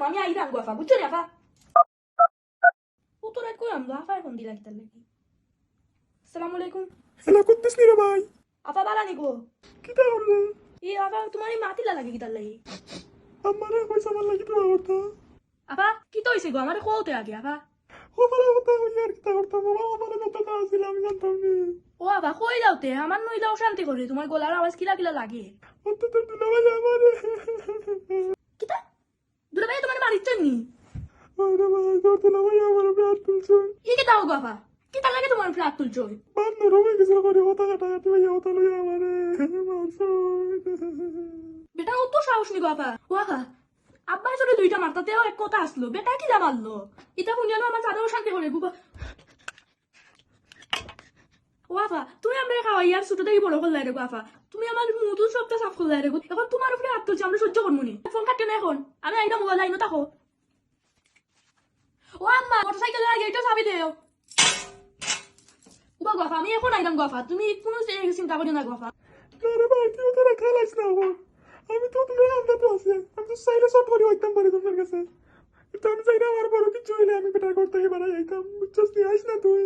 আমি আইরাম গো আফা বুঝছ রে আফা উত্তর কই আমলো আফা এখন দিলা কিতার লাগি আসসালামু আলাইকুম এলা করতেছ নি রে ভাই আফা বালা নি গো কিতা করলে ই আফা তোমার এই মাতিলা লাগি কিতার লাগি আমারে কইসা আমার লাগি তোমার কথা আফা কি তো হইছে গো আমারে কোতে আগে আফা ও কথা হই আর কিতা করতাম বাবা আমার কথা না আছিল আমি জানতাম নি ও আফা কই যাওতে আমার নই শান্তি করে তোমার গলার আওয়াজ কিলা কিলা লাগে অন্তত ভাই আমার কিতা তোমার মারিচ্ছ নি আরে ভাই তোর দিনা ভাই আমার ব্যাট তুলছ। ই কিতা গো আফা কিতা লাগে তোমার ফ্ল্যাট তুলছো? বান্ন রমে গেছিল করে কথা কাটা কাটি ভাই ওটা লই আমারে। বেটা সাহস নি বাবা। আব্বা চলে দুইটা মারতাতেও এক কথা আসলো। বেটা কিলা মারলো? ইটা শুনি জানো আমার চাঁদেও শান্তি করে বুবা। আফা তুমি আমরা খাওয়াই আর ছোট থেকে বড় করলাই রে আফা তুমি আমার মুদু সবটা সাফ করলাই রে এখন তোমার উপরে হাত তুলছে আমরা সহ্য করব নি। ফোন কাটে না এখন। আমি আইনা মোবাইল আইনো থাকো ও আম্মা মোটর সাইকেলের আগে এটা চাবি দেও উবা গাফা, আমি এখন আইলাম গফা। তুমি কোনো চিন্তা করি না গফা। আরে ভাই তুই ওটা খালাস না আমার আমি তো তুমি আমরা আছে আমি তো সাইরে সব করে হইতাম পারি তোমার কাছে। কিন্তু আমি চাই না আমার বড় কিছু হইলে আমি বেটার করতে বাড়াই যাইতাম বুঝছস আইস না তুই